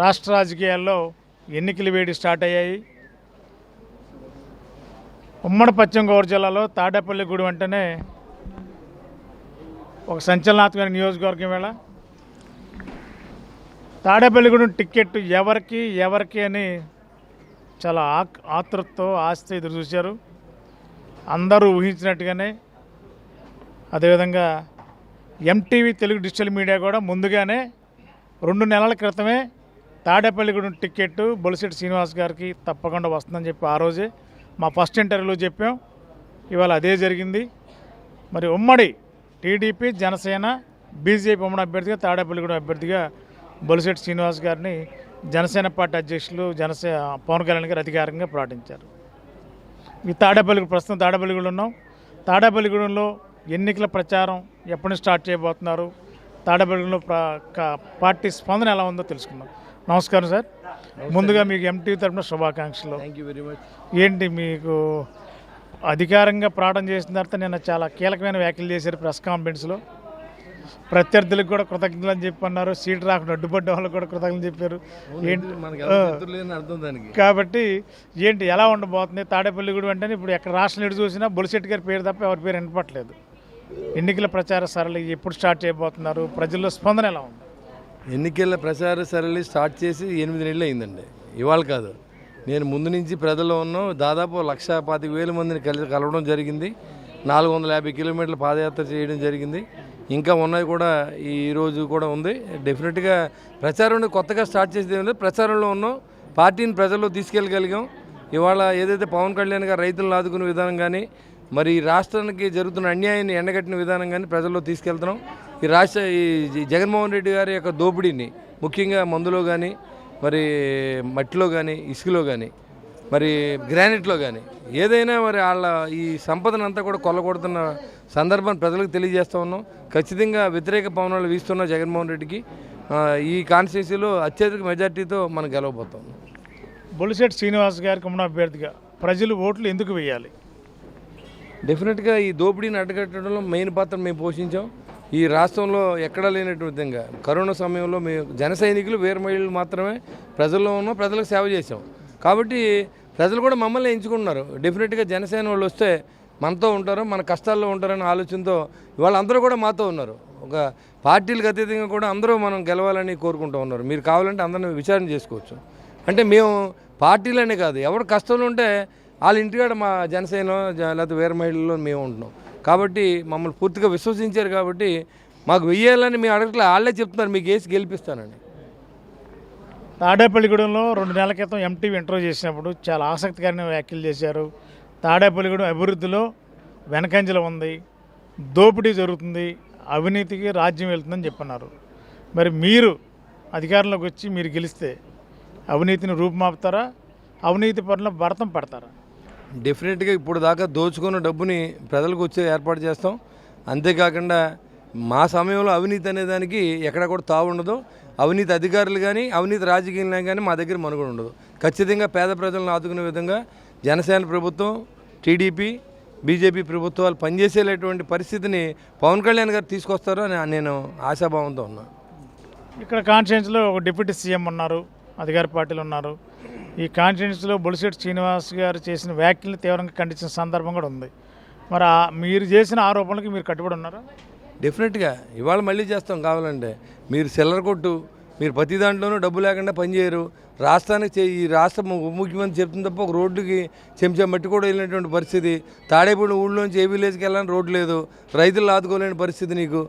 రాష్ట్ర రాజకీయాల్లో ఎన్నికలు వేడి స్టార్ట్ అయ్యాయి. ఉమ్మడి పశ్చిమ గోదావరి జిల్లాలో తాడేపల్లి గుడి వెంటనే ఒక సంచలనాత్మక నియోజకవర్గం వేళ. తాడేపల్లిగూడెం టికెట్ ఎవరికి ఎవరికి అని చాలా ఆక్ ఆతృతతో ఆస్తి ఎదురు చూశారు. అందరూ ఊహించినట్టుగానే అదేవిధంగా ఎంటీవీ తెలుగు డిజిటల్ మీడియా కూడా ముందుగానే రెండు నెలల క్రితమే తాడేపల్లిగూడెం టికెట్ బొలిశెట్టి శ్రీనివాస్ గారికి తప్పకుండా వస్తుందని చెప్పి ఆ రోజే మా ఫస్ట్ ఇంటర్వ్యూలో చెప్పాం. ఇవాళ అదే జరిగింది. మరి ఉమ్మడి టీడీపీ జనసేన బీజేపీ ఉమ్మడి అభ్యర్థిగా తాడేపల్లిగూడెం అభ్యర్థిగా బొలిశెట్టి శ్రీనివాస్ గారిని జనసేన పార్టీ అధ్యక్షులు జనసేన పవన్ కళ్యాణ్ గారు అధికారికంగా ప్రకటించారు. ఈ తాడేపల్లి ప్రస్తుతం తాడేపల్లిగూడెం ఉన్నాం. తాడేపల్లిగూడెంలో ఎన్నికల ప్రచారం ఎప్పటి స్టార్ట్ చేయబోతున్నారు? తాడేపల్లిగూడెంలో పార్టీ స్పందన ఎలా ఉందో తెలుసుకుందాం. నమస్కారం సార్. ముందుగా మీకు ఎంటీ తరఫున శుభాకాంక్షలు. థ్యాంక్ యూ వెరీ మచ్ ఏంటి మీకు అధికారంగా ప్రారంభం చేసిన తర్వాత నిన్న చాలా కీలకమైన వ్యాఖ్యలు చేశారు ప్రెస్ కాన్ఫరెన్స్లో ప్రత్యర్థులకు కూడా కృతజ్ఞతలు అని చెప్పి అన్నారు. సీట్ రాకుండా అడ్డుపడ్డ వాళ్ళకి కూడా కృతజ్ఞతలు చెప్పారు. ఏంటి? కాబట్టి ఏంటి ఎలా ఉండబోతుంది? తాడేపల్లి గుడి వెంటనే ఇప్పుడు ఎక్కడ రాష్ట్రం ఎటు చూసినా బొలిశెట్టి గారి పేరు తప్ప ఎవరి పేరు వినపట్లేదు ఎన్నికల ప్రచార సరళి ఎప్పుడు స్టార్ట్ చేయబోతున్నారు? ప్రజల్లో స్పందన ఎలా ఉంది? ఎన్నికల ప్రచార సరళి స్టార్ట్ చేసి ఎనిమిది నెలలు అయిందండి. ఇవాళ కాదు. నేను ముందు నుంచి ప్రజల్లో ఉన్నాం. దాదాపు లక్ష పాతిక వేల మందిని కలి కలవడం జరిగింది. నాలుగు వందల యాభై కిలోమీటర్ల పాదయాత్ర చేయడం జరిగింది. ఇంకా ఉన్నాయి కూడా ఈ రోజు కూడా ఉంది. డెఫినెట్గా ప్రచారం కొత్తగా స్టార్ట్ చేసేది ఏమి ప్రచారంలో ఉన్నాం. పార్టీని ప్రజల్లో తీసుకెళ్ళగలిగాం. ఇవాళ ఏదైతే పవన్ కళ్యాణ్ గారు రైతులను ఆదుకునే విధానం కానీ మరి రాష్ట్రానికి జరుగుతున్న అన్యాయాన్ని ఎండగట్టిన విధానం కానీ ప్రజల్లో తీసుకెళ్తున్నాం. ఈ రాష్ట్ర ఈ జగన్మోహన్ రెడ్డి గారి యొక్క దోపిడీని ముఖ్యంగా మందులో కానీ మరి మట్టిలో కానీ ఇసుకలో కానీ మరి గ్రానైట్లో కానీ ఏదైనా మరి వాళ్ళ ఈ సంపదను అంతా కూడా కొల్లగొడుతున్న సందర్భాన్ని ప్రజలకు తెలియజేస్తూ ఉన్నాం. ఖచ్చితంగా వ్యతిరేక పవనాలు వీస్తున్న జగన్మోహన్ రెడ్డికి ఈ కాన్స్టిట్యూన్సీలో అత్యధిక మెజార్టీతో మనం గెలవబోతాం. బొలిశెట్టి శ్రీనివాస్ గారికి ఉన్న అభ్యర్థిగా ప్రజలు ఓట్లు ఎందుకు వేయాలి? డెఫినెట్గా ఈ దోపిడీని అడ్డగట్టడంలో మెయిన్ పాత్ర మేము పోషించాం. ఈ రాష్ట్రంలో ఎక్కడా లేనటువంటి విధంగా కరోనా సమయంలో మేము జన సైనికులు వీరమహిళలు మాత్రమే ప్రజల్లో ఉన్నాం ప్రజలకు సేవ చేసాం కాబట్టి ప్రజలు కూడా మమ్మల్ని ఎంచుకుంటున్నారు. డెఫినెట్గా జనసేన వాళ్ళు వస్తే మనతో ఉంటారు మన కష్టాల్లో ఉంటారనే ఆలోచనతో వాళ్ళందరూ కూడా మాతో ఉన్నారు. ఒక పార్టీలకు అతీతంగా కూడా అందరూ మనం గెలవాలని కోరుకుంటూ ఉన్నారు. మీరు కావాలంటే అందరిని విచారణ చేసుకోవచ్చు. అంటే మేము పార్టీలనే కాదు ఎవరు కష్టంలో ఉంటే వాళ్ళ ఇంటికాడ మా జనసేన లేకపోతే వేరే మహిళల్లో మేము ఉంటున్నాం. కాబట్టి మమ్మల్ని పూర్తిగా విశ్వసించారు కాబట్టి మాకు వెయ్యాలని మేము అడగట్లే వాళ్ళే చెప్తున్నారు మీకు వేసి గెలిపిస్తానని. తాడేపల్లిగూడెంలో రెండు నెలల క్రితం ఎంటీవీ ఇంటర్వ్యూ చేసినప్పుడు చాలా ఆసక్తికరమైన వ్యాఖ్యలు చేశారు. తాడేపల్లిగూడెం అభివృద్ధిలో వెనకంజల ఉంది దోపిడీ జరుగుతుంది అవినీతికి రాజ్యం వెళ్తుందని చెప్పన్నారు. మరి మీరు అధికారంలోకి వచ్చి మీరు గెలిస్తే అవినీతిని రూపుమాపుతారా? అవినీతి పనుల భరతం పడతారా? డెఫినెట్గా ఇప్పుడు దాకా దోచుకున్న డబ్బుని ప్రజలకు వచ్చే ఏర్పాటు చేస్తాం. అంతేకాకుండా మా సమయంలో అవినీతి అనే దానికి ఎక్కడ కూడా తావు ఉండదు. అవినీతి అధికారులు కానీ అవినీతి రాజకీయాలు కానీ మా దగ్గర మనుగడ ఉండదు. ఖచ్చితంగా పేద ప్రజలను ఆదుకునే విధంగా జనసేన ప్రభుత్వం టీడీపీ బీజేపీ ప్రభుత్వాలు పనిచేసేటటువంటి పరిస్థితిని పవన్ కళ్యాణ్ గారు తీసుకొస్తారో అని నేను ఆశాభావంతో ఉన్నాను ఇక్కడ కాన్స్టిట్యున్సీలో ఒక డిప్యూటీ సీఎం ఉన్నారు. అధికార పార్టీలు ఉన్నారు. ఈ కాన్స్టిట్యున్సీలో బొలిసెట్ శ్రీనివాస్ గారు చేసిన వ్యాఖ్యలు తీవ్రంగా ఖండించిన సందర్భం కూడా ఉంది. మరి మీరు చేసిన ఆరోపణలకి మీరు కట్టుబడి ఉన్నారా? డెఫినెట్గా ఇవాళ మళ్ళీ చేస్తాం కావాలంటే. మీరు సెల్లర్ కొట్టు మీరు ప్రతి దాంట్లోనూ డబ్బు లేకుండా పనిచేయరు రాష్ట్రానికి చే- ఈ రాష్ట్ర ము- ఉప ముఖ్యమంత్రి చెప్తుంది తప్ప ఒక రోడ్డుకి చెంచా మట్టి కూడా వెళ్ళినటువంటి పరిస్థితి. తాడేపూడి ఊళ్ళోంచి ఏ విలేజ్కి వెళ్ళాలని రోడ్డు లేదు. రైతులు ఆదుకోలేని పరిస్థితి నీకు.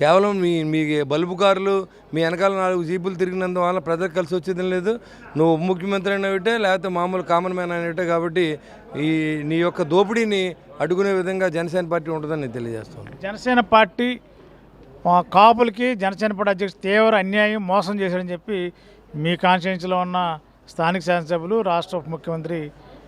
కేవలం మీ మీ బల్బు కార్లు మీ వెనకాల నాలుగు జీపులు తిరిగినందు వల్ల ప్రజలకు కలిసి వచ్చేది లేదు. నువ్వు ఉప ముఖ్యమంత్రి అయినట్టే లేకపోతే మామూలు కామన్ మ్యాన్ అయినట్టే కాబట్టి ఈ నీ యొక్క దోపిడీని అడుగునే విధంగా జనసేన పార్టీ ఉంటుందని నేను తెలియజేస్తాను. జనసేన పార్టీ మా కాపులకి జనసేన పార్టీ అధ్యక్షుడు తీవ్ర అన్యాయం మోసం చేశాడని చెప్పి మీ కాన్స్టిట్యున్సీలో ఉన్న స్థానిక శాసనసభ్యులు రాష్ట్ర ఉప ముఖ్యమంత్రి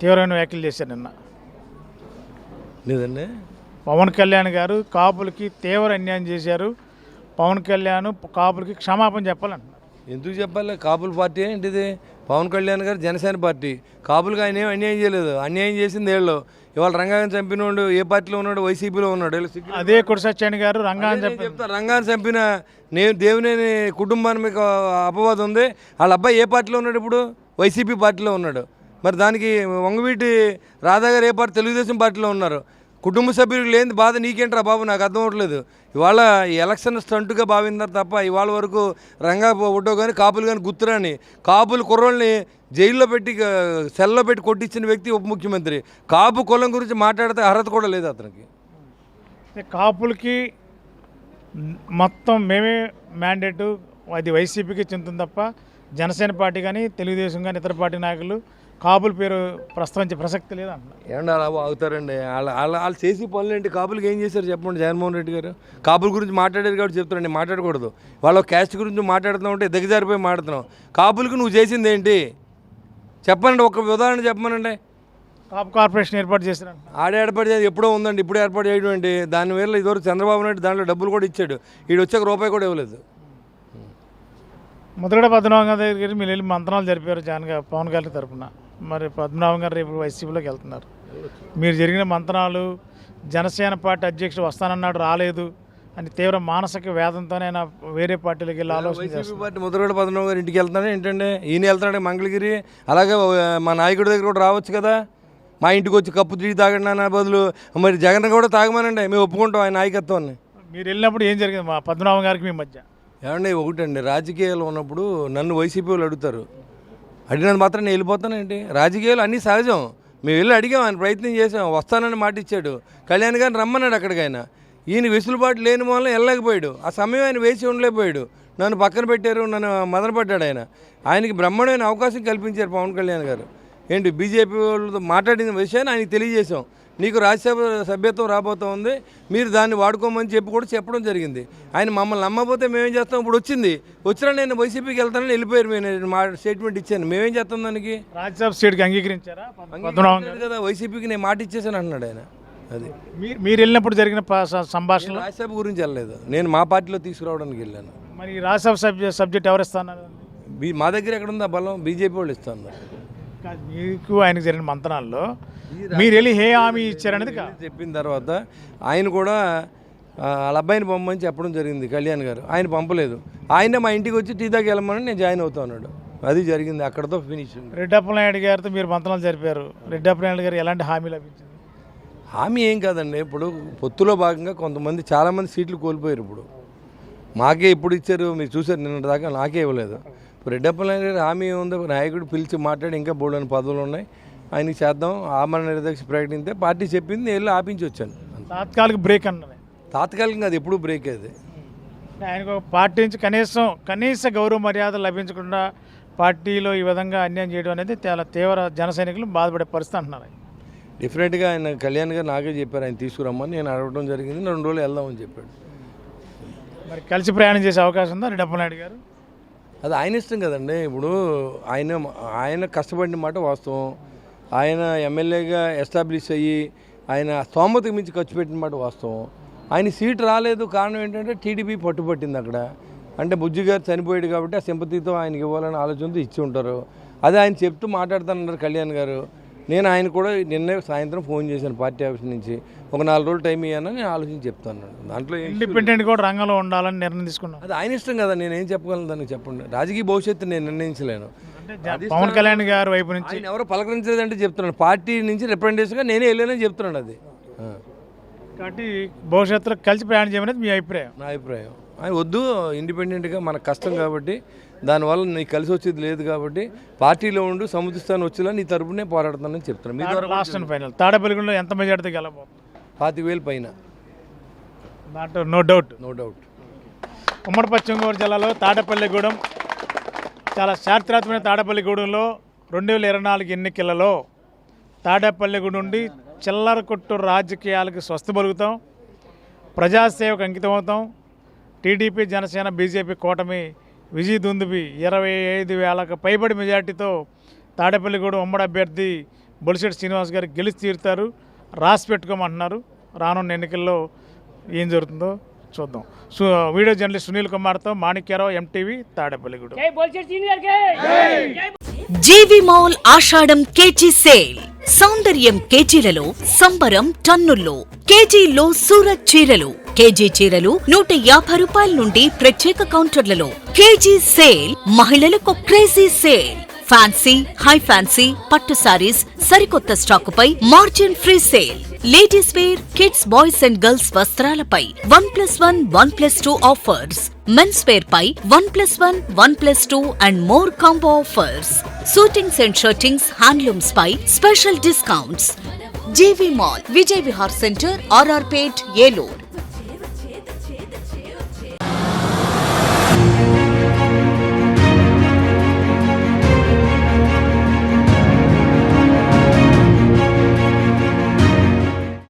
తీవ్రమైన వ్యాఖ్యలు చేశారు నిన్న. లేదండి. పవన్ కళ్యాణ్ గారు కాపులకి తీవ్ర అన్యాయం చేశారు. పవన్ కళ్యాణ్ కాపులకి క్షమాపణ చెప్పాలంటున్నారు. ఎందుకు చెప్పాలి? కాపుల పార్టీ ఏంటిది? పవన్ కళ్యాణ్ గారు జనసేన పార్టీ. కాపులకు ఆయన ఏం అన్యాయం చేయలేదు. అన్యాయం చేసింది ఏళ్ళు. ఇవాళ రంగాన్ని చంపినోడు ఏ పార్టీలో ఉన్నాడు? వైసీపీలో ఉన్నాడు. అదే కుడిసత్యాన్ని గారు రంగాన్ని నేను చెప్పి చెప్తా. రంగాన్ని చంపిన నేను దేవునేని కుటుంబాన్ని మీకు అపవాదం ఉంది. వాళ్ళ అబ్బాయి ఏ పార్టీలో ఉన్నాడు ఇప్పుడు? వైసీపీ పార్టీలో ఉన్నాడు. మరి దానికి వంగవీటి రాధా గారు ఏ పార్టీ? తెలుగుదేశం పార్టీలో ఉన్నారు. కుటుంబ సభ్యులకు లేని బాధ నీకేంట్రా బాబు? నాకు అర్థం అవ్వట్లేదు. ఇవాళ ఈ ఎలక్షన్ స్టంట్గా భావిందారు తప్ప ఇవాళ వరకు రంగా ఫోటో కానీ కాపులు కానీ గుర్తురాని కాపులు కుర్రోళ్ళని జైల్లో పెట్టి సెల్లో పెట్టి కొట్టించిన వ్యక్తి ఉప ముఖ్యమంత్రి. కాపు కులం గురించి మాట్లాడితే అర్హత కూడా లేదు అతనికి. కాపులకి మొత్తం మేమే మ్యాండేటు. అది వైసీపీకి చెందుతుంది తప్ప జనసేన పార్టీ కానీ తెలుగుదేశం కానీ ఇతర పార్టీ నాయకులు కాపుల పేరు ప్రస్తావించే ప్రసక్తి లేదు ఏమన్నా అలా అవుతారండి వాళ్ళ వాళ్ళ వాళ్ళు చేసి పనులు ఏంటి? కాపులకి ఏం చేశారు చెప్పండి జగన్మోహన్ రెడ్డి గారు? కాపుల గురించి మాట్లాడేది కాబట్టి చెప్తారండి మాట్లాడకూడదు. వాళ్ళ క్యాస్ట్ గురించి మాట్లాడుతున్నావు అంటే దిగజారిపోయి మాట్లాడుతున్నావు కాపులకి నువ్వు చేసింది ఏంటి? చెప్పండి ఒక ఉదాహరణ చెప్పమనండి. కాపు కార్పొరేషన్ ఏర్పాటు చేశారంట. ఆడ ఏర్పాటు చేసి ఎప్పుడో ఉందండి ఇప్పుడు ఏర్పాటు చేయడం ఏంటి? దాని వల్ల ఇదివరకు చంద్రబాబు నాయుడు దాంట్లో డబ్బులు కూడా ఇచ్చాడు. వీడు వచ్చాక రూపాయి కూడా ఇవ్వలేదు. ముద్రగడ పద్మనాభం గారి దగ్గర మీరు వెళ్ళి మంత్రాలు జరిపారు జగన్ గారు పవన్ గారి తరపున. మరి పద్మనాభం గారు రేపు వైసీపీలోకి వెళ్తున్నారు. మీరు జరిగిన మంత్రాలు జనసేన పార్టీ అధ్యక్షుడు వస్తానన్నాడు రాలేదు అని తీవ్ర మానసిక వేదంతోనే ఆయన వేరే పార్టీలకు వెళ్ళి ఆలోచన పార్టీ ముద్రగడ పద్మనాభం గారు ఇంటికి వెళ్తాడు ఏంటంటే ఈయన వెళ్తున్నాడు మంగళగిరి అలాగే మా నాయకుడి దగ్గర కూడా రావచ్చు కదా. మా ఇంటికి వచ్చి కప్పు తీసి తాగండి అన్న బదులు మరి జగన్ కూడా తాగమనండి మేము ఒప్పుకుంటాం ఆయన నాయకత్వాన్ని. మీరు వెళ్ళినప్పుడు ఏం జరిగింది మా పద్మనాభం గారికి మీ మధ్య? ఏమండి ఒకటండి రాజకీయాలు ఉన్నప్పుడు నన్ను వైసీపీ వాళ్ళు అడుగుతారు. అడిగినంత మాత్రం నేను వెళ్ళిపోతానండి రాజకీయాలు అన్నీ సహజం. మేము వెళ్ళి అడిగాం ఆయన ప్రయత్నం చేసాం వస్తానని మాట ఇచ్చాడు. కళ్యాణ్ గారిని రమ్మన్నాడు అక్కడికైనా ఈయన వెసులుబాటు లేని మూలన వెళ్ళలేకపోయాడు. ఆ సమయం ఆయన వేసి ఉండలేకపోయాడు. నన్ను పక్కన పెట్టారు నన్ను మదనపడ్డాడు ఆయన. ఆయనకి బ్రహ్మాండమైన అవకాశం కల్పించారు పవన్ కళ్యాణ్ గారు. ఏంటి? బీజేపీ వాళ్ళతో మాట్లాడిన విషయాన్ని ఆయనకి తెలియజేశాం. నీకు రాజ్యసభ సభ్యత్వం రాబోతా ఉంది మీరు దాన్ని వాడుకోమని చెప్పి కూడా చెప్పడం జరిగింది. ఆయన మమ్మల్ని నమ్మకపోతే మేమేం చేస్తాం? ఇప్పుడు వచ్చింది. వచ్చినా నేను వైసీపీకి వెళ్తానని వెళ్ళిపోయారు. నేను మా స్టేట్మెంట్ ఇచ్చాను. మేమేం చేస్తాం దానికి? రాజ్యసభ సీట్కి అంగీకరించారా? కదా వైసీపీకి నేను మాట ఇచ్చేసాను అన్నాడు ఆయన. అది. మీరు మీరు వెళ్ళినప్పుడు జరిగిన ప- స- సంభాషణలో? రాజ్యసభ గురించి వెళ్ళలేదు. నేను మా పార్టీలో తీసుకురావడానికి వెళ్ళాను. మరి రాజ్యసభ సబ్జెక్ట్ ఎవరు ఇస్తున్నారు బీ మా దగ్గర ఎక్కడ ఉంది బలం? బీజేపీ వాళ్ళు ఇస్తాను మీకు ఆయనకు జరిగిన మంతనాల్లో మీరు వెళ్ళి హే హామీ ఇచ్చారనేది కాదు. చెప్పిన తర్వాత ఆయన కూడా ఆ, వాళ్ళ అబ్బాయిని పంపమని చెప్పడం జరిగింది కళ్యాణ్ గారు. ఆయన పంపలేదు. ఆయన మా ఇంటికి వచ్చి టీ దాకా వెళ్ళమని నేను జాయిన్ అవుతా ఉన్నాడు. అది జరిగింది అక్కడతో ఫినిష్ రెడ్డప్ప నాయుడు గారితో మీరు మంతనాలు జరిపారు. రెడ్డప్ప నాయుడు గారు ఎలాంటి హామీ లభించింది? హామీ ఏం కాదండి ఇప్పుడు పొత్తులో భాగంగా కొంతమంది చాలామంది సీట్లు కోల్పోయారు ఇప్పుడు. మాకే ఇప్పుడు ఇచ్చారు మీరు చూసారు నిన్న దాకా నాకే ఇవ్వలేదు. ఇప్పుడు రెడ్డప్ప నాయుడు గారి హామీ ఏముందో నాయకుడు పిలిచి మాట్లాడి ఇంకా బోల్డని పదవులు ఉన్నాయి. ఆయనకి చేద్దాం. ఆమరణ నిర్దక్ష ప్రకటిస్తే పార్టీ చెప్పింది వెళ్ళి ఆపించి వచ్చాను. తాత్కాలిక బ్రేక్ అన్నది. తాత్కాలికంగా అది ఎప్పుడు బ్రేక్ అది. ఆయనకు పార్టీ నుంచి కనీసం కనీస గౌరవ మర్యాదలు లభించకుండా పార్టీలో ఈ విధంగా అన్యాయం చేయడం అనేది చాలా తీవ్ర జన సైనికులు బాధపడే పరిస్థితి అంటున్నారు. ఆయన. డెఫినెట్గా ఆయన కళ్యాణ్ గారు నాకే చెప్పారు ఆయన తీసుకురమ్మని నేను అడగడం జరిగింది. రెండు రోజులు వెళ్దామని చెప్పాడు. మరి కలిసి ప్రయాణం చేసే అవకాశం ఉందా రెడ్డప్ప నాయుడు గారు? అది ఆయన ఇష్టం కదండి. ఇప్పుడు ఆయన ఆయన కష్టపడిన మాట వాస్తవం. ఆయన ఎమ్మెల్యేగా ఎస్టాబ్లిష్ అయ్యి ఆయన స్తోమతకు మించి ఖర్చు పెట్టిన మాట వాస్తవం. ఆయన సీట్ రాలేదు. కారణం ఏంటంటే టీడీపీ పట్టుపట్టింది అక్కడ. అంటే బుజ్జి గారు చనిపోయాడు కాబట్టి ఆ సింపతితో ఆయనకి ఇవ్వాలని ఆలోచనతో ఇచ్చి ఉంటారు. అదే ఆయన చెప్తూ మాట్లాడుతానన్నారు కళ్యాణ్ గారు. నేను ఆయన కూడా నిన్నే సాయంత్రం ఫోన్ చేశాను పార్టీ ఆఫీస్ నుంచి. ఒక నాలుగు రోజులు టైం ఇవ్వను నేను ఆలోచించి చెప్తాను. దాంట్లో ఇండిపెండెంట్ కూడా రంగంలో ఉండాలని నిర్ణయం తీసుకున్నాం అది ఆయన ఇష్టం కదా నేను ఏం చెప్పగలను దానికి చెప్పండి. రాజకీయ భవిష్యత్తు నేను నిర్ణయించలేను. పవన్ కళ్యాణ్ గారి వైపు నుంచి ఎవరో పలకరించలేదంటే చెప్తున్నాను పార్టీ నుంచి రిప్రజెంటేషన్గా నేనే వెళ్ళానని చెప్తున్నాను అది. కాబట్టి భవిష్యత్తులో కలిసి ప్రయాణం చేయమనేది మీ అభిప్రాయం. నా అభిప్రాయం. ఆయన వద్దు ఇండిపెండెంట్గా మన కష్టం కాబట్టి దానివల్ల నీకు కలిసి వచ్చేది లేదు కాబట్టి పార్టీలో ఉండు సముద్రస్థానం వచ్చేలా నీ తరపునే పోరాడతానని చెప్తున్నాను మీ ద్వారా లాస్ట్ అండ్ ఫైనల్ తాడపల్లిగూడలో ఎంత మెజార్టీతో గెలబోతుంది పాతిక వేలు పైన. దాంట్లో నో డౌట్ నో డౌట్ ఉమ్మడి పశ్చిమ గోదావరి జిల్లాలో తాడపల్లిగూడెం చాలా చారిత్రాత్మకమైన తాడపల్లిగూడెంలో రెండు వేల ఇరవై నాలుగు ఎన్నికలలో తాడపల్లిగూడెం నుండి చిల్లర కొట్టు రాజకీయాలకు స్వస్థ పలుకుతాం ప్రజాసేవకు అంకితమవుతాం టీడీపీ జనసేన బీజేపీ కూటమి విజయ్ దుందుబి ఇరవై ఐదు వేలకు పైబడి మెజార్టీతో తాడేపల్లిగూడెం ఉమ్మడి అభ్యర్థి బొలిశెట్టి శ్రీనివాస్ గారు గెలిచి తీరుతారు. రాసి పెట్టుకోమంటున్నారు. రానున్న ఎన్నికల్లో ఏం జరుగుతుందో చూద్దాం. సో వీడియో జర్నలిస్ట్ సునీల్ కుమార్తో మాణిక్యరావు ఎంటీవీ తాడేపల్లిగూడెం. జై GV mall Ashadham KG sale. సౌందర్యం కేజీలలో సంబరం టన్నుల్లో. కేజీలో సూరత్ చీరలు. కేజీ చీరలు నూట యాభై రూపాయల నుండి ప్రత్యేక కౌంటర్లలో. కేజీ సేల్ మహిళలకు crazy sale. Fancy high fancy పట్టు సారీస్ సరికొత్త స్టాకుపై margin free sale. Ladies wear kids boys and girls వస్త్రాలపై one plus one one plus two offers. Men's wear pi one plus one one plus two and more combo offers. Suitings and shirtings handlooms pi special discounts. GV mall Vijay Vihar centre RR Pet Eluru.